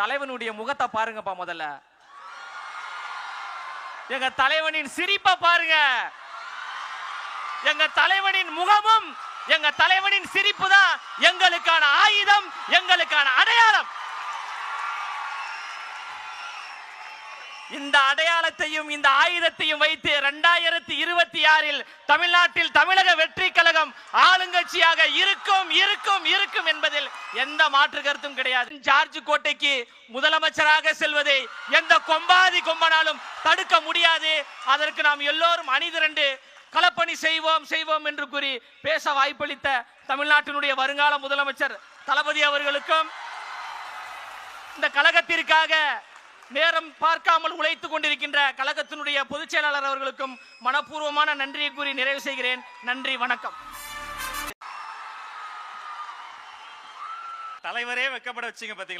தலைவனுடைய முகத்தை பாருங்கப்பா முதல்ல. எங்க தலைவனின் சிரிப்பை பாருங்க. எங்க தலைவனின் முகமும் எங்க தலைவனின் சிரிப்பு தான் எங்களுக்கான ஆயுதம் எங்களுக்கான அடையாளம். இந்த அடையாளத்தையும் இந்த ஆயுதத்தையும் வைத்து இரண்டாயிரத்தி இருபத்தி ஆறில் தமிழ்நாட்டில் தமிழக வெற்றி கழகம் ஆளுங்கட்சியாக இருக்கும் இருக்கும் இருக்கும் என்பதில் எந்த மாற்று கருத்தும் கிடையாது. ஜார்ஜ் கோட்டைக்கு முதலமைச்சராக செல்வதை எந்த கொம்பாதி கொம்பனாலும் தடுக்க முடியாது. அதற்கு நாம் எல்லோரும் அணிதிரண்டு களப்பணி செய்வோம் செய்வோம் என்று கூறி பேச வாய்ப்பளித்த தமிழ்நாட்டினுடைய வருங்கால முதலமைச்சர் தளபதி அவர்களுக்கும் இந்த கழகத்திற்காக நேரம் பார்க்காமல் உழைத்துக் கொண்டிருக்கின்ற கழகத்தினுடைய பொதுச் செயலாளர் அவர்களுக்கும் மனப்பூர்வமான நன்றியை கூறி நிறைவு செய்கிறேன். நன்றி வணக்கம். தலைவரே வெக்கப்பட வச்சீங்க பாத்தீங்களா?